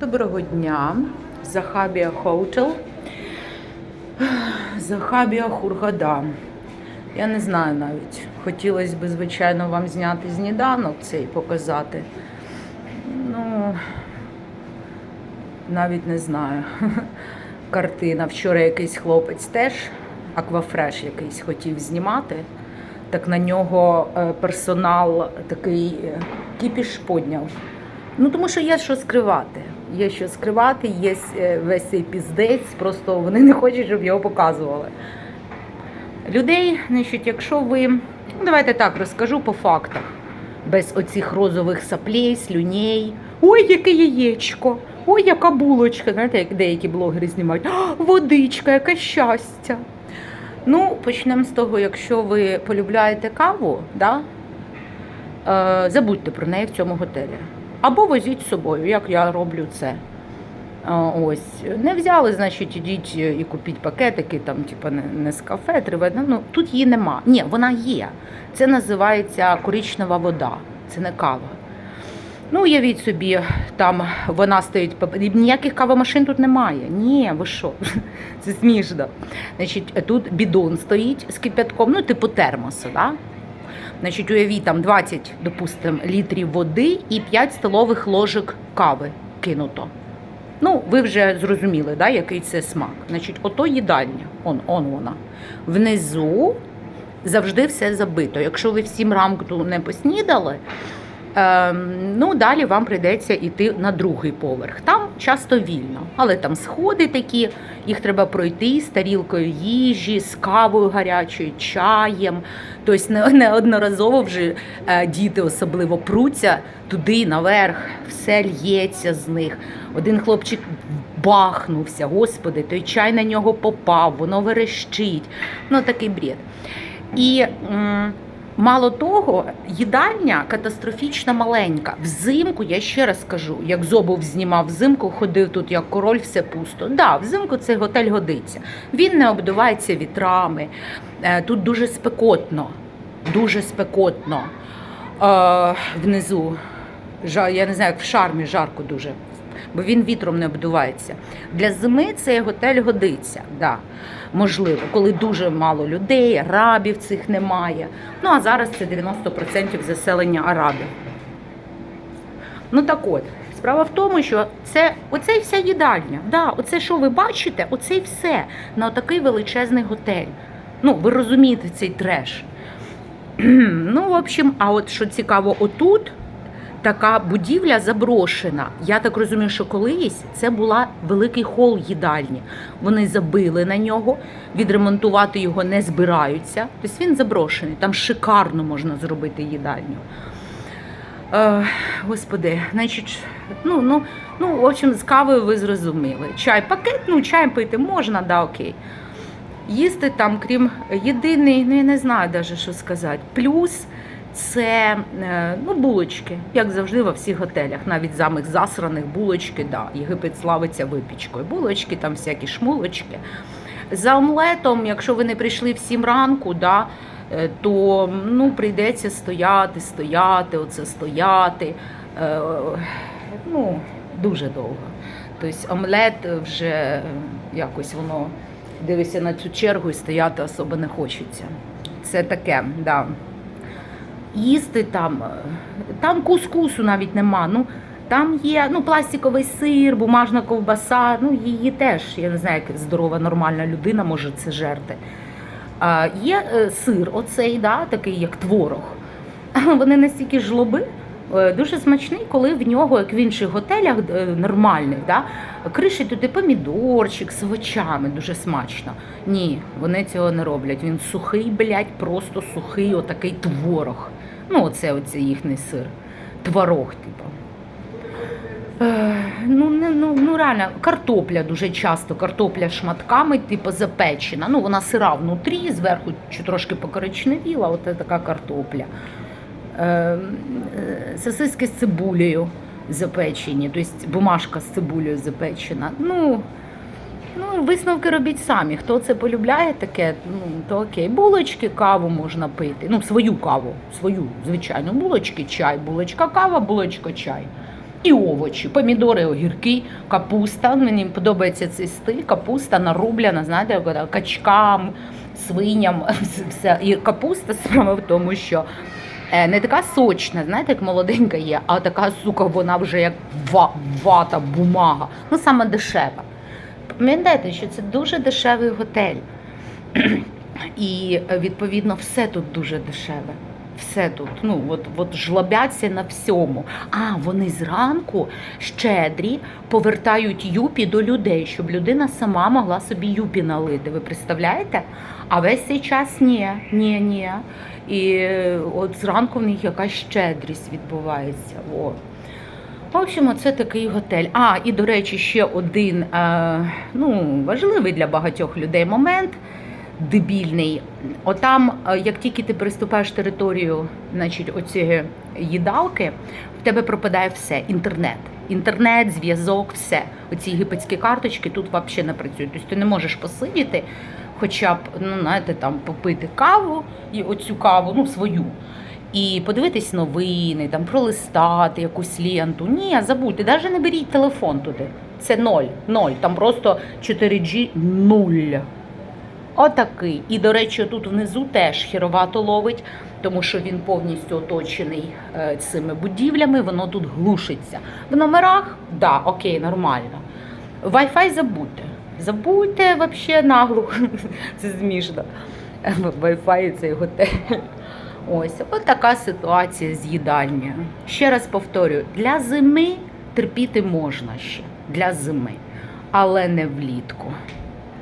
Доброго дня. Захабія Хоутел. Захабія Хургада. Я не знаю навіть. Хотілося б, звичайно, вам зняти сніданок цей показати. Ну, навіть не знаю. Картина. Вчора якийсь хлопець теж, аквафреш якийсь хотів знімати. Так на нього е, персонал такий е, кіпіш подняв. Ну, тому що є що скривати. Є що скривати, є е, весь цей піздець, просто вони не хочуть, щоб його показували. Людей, значить, якщо ви. Ну, давайте так розкажу по фактах. Без оцих розових саплей, слюней. Ой, яке яєчко! Ой, яка булочка. Знаєте, як деякі блогери знімають. «А, водичка, яке щастя. Ну, почнемо з того, якщо ви полюбляєте каву, да? е, забудьте про неї в цьому готелі. Або возіть з собою, як я роблю це. Ось не взяли, значить, ідіть і купіть пакетики, там, типу, не, з кафе, три Ну тут її нема. Ні, вона є. Це називається коричнева вода, це не кава. Ну, уявіть собі, там вона стоїть, ніяких кавомашин тут немає. Ні, ви що? Це смішно. Значить, тут бідон стоїть з кипятком, ну, типу термоса, да? Значить, уявіть, там 20, допустимо, літрів води і 5 столових ложок кави кинуто. Ну, ви вже зрозуміли, да, який це смак. Значить, ото їдальня, он, он вона. Внизу завжди все забито. Якщо ви всім ранку не поснідали, ну далі вам прийдеться йти на другий поверх. Там часто вільно, але там сходи такі, їх треба пройти з тарілкою їжі, з кавою гарячою, чаєм. Тобто не- неодноразово вже е, діти особливо пруться туди наверх, все л'ється з них. Один хлопчик бахнувся, господи, той чай на нього попав, воно верещить. Ну такий бред. І мало того, їдальня катастрофічно маленька. Взимку, я ще раз кажу, як Зобов знімав взимку, ходив тут як король, все пусто. Да, взимку цей готель годиться. Він не обдувається вітрами. Е, Тут дуже спекотно, дуже спекотно. Е, внизу. Я не знаю, як в шармі жарко дуже, бо він вітром не обдувається. Для зими цей готель годиться, да, можливо, коли дуже мало людей, арабів цих немає. Ну а зараз це 90% заселення арабів. Ну так от, справа в тому, що це оце і вся їдальня. Да, оце, що ви бачите, оце і все на отакий величезний готель. Ну, ви розумієте цей треш. Ну, в общем, а от що цікаво, отут така будівля заброшена. Я так розумію, що колись це була великий хол їдальні. Вони забили на нього, відремонтувати його не збираються. Тобто він заброшений. Там шикарно можна зробити їдальню. Е, господи, значить, ну, ну, ну, в общем, з кавою ви зрозуміли. Чай, пакет, ну, чай пити можна, да, окей. Їсти там, крім єдиний, ну я не знаю навіть, що сказати. Плюс це е, ну, булочки, як завжди во всіх готелях, навіть самих засраних булочки, да. Єгипет славиться випічкою. Булочки, там всякі шмулочки. За омлетом, якщо ви не прийшли в 7 ранку, да, е, то ну, прийдеться стояти, стояти, оце стояти. Е, ну, дуже довго. Тобто омлет вже якось воно дивишся на цю чергу і стояти особо не хочеться. Це таке, да. Їсти там, там кускусу навіть нема. Ну, там є ну, пластиковий сир, бумажна ковбаса, ну її теж, я не знаю, як здорова, нормальна людина може це жерти. А, є е, сир, оцей, да, такий як творог. Вони настільки жлоби, е, дуже смачний, коли в нього, як в інших готелях е, нормальних, да, кришить туди помідорчик з овочами, дуже смачно. Ні, вони цього не роблять. Він сухий, блядь, просто сухий, отакий творог. Ну, оце, оце їхній сир. Творог, типу. Е, Ну, не, ну, ну реально, картопля дуже часто, картопля шматками, типу запечена. Ну, вона сира внутрі, зверху трошки покоричневіла, от така картопля. Е, е, сосиски з цибулею запечені, тобто бумажка з цибулею запечена. Ну, ну, висновки робіть самі. Хто це полюбляє таке, ну, то окей. Булочки, каву можна пити. Ну, свою каву, свою, звичайно, булочки, чай, булочка, кава, булочка, чай. І овочі, помідори, огірки, капуста. Мені подобається цей стиль. Капуста нарублена, знаєте, качкам, свиням. Все. І капуста справа в тому, що е, не така сочна, знаєте, як молоденька є, а така сука, вона вже як ва- вата, бумага. Ну саме дешева. Пам'ятайте, що це дуже дешевий готель. І відповідно все тут дуже дешеве. Все тут, ну от, от жлобяться на всьому. А вони зранку щедрі повертають юпі до людей, щоб людина сама могла собі юпі налити. Ви представляєте? А весь цей час ні, ні, ні. І е, от зранку в них якась щедрість відбувається. О. В общем, це такий готель. А, і до речі, ще один е, ну, важливий для багатьох людей момент дебільний. Отам, е, як тільки ти приступаєш територію, значить, оцієї їдалки, в тебе пропадає все: інтернет. Інтернет, зв'язок, все. Оці єгипетські карточки тут взагалі не працюють. Тобто ти не можеш посидіти, хоча б, ну, знаєте, там попити каву і оцю каву, ну, свою. І подивитись новини, там пролистати якусь ленту. Ні, забудьте, навіть не беріть телефон туди. Це ноль, ноль. Там просто 4G нуль. Отакий. І, до речі, тут внизу теж хіровато ловить, тому що він повністю оточений е, цими будівлями, воно тут глушиться. В номерах, да, окей, нормально. Wi-Fi забудьте. Забудьте взагалі наглухо. Це смішно. Wi-Fi цей готель. Ось, от така ситуація з їдальнею. Ще раз повторюю, для зими терпіти можна ще. Для зими, але не влітку.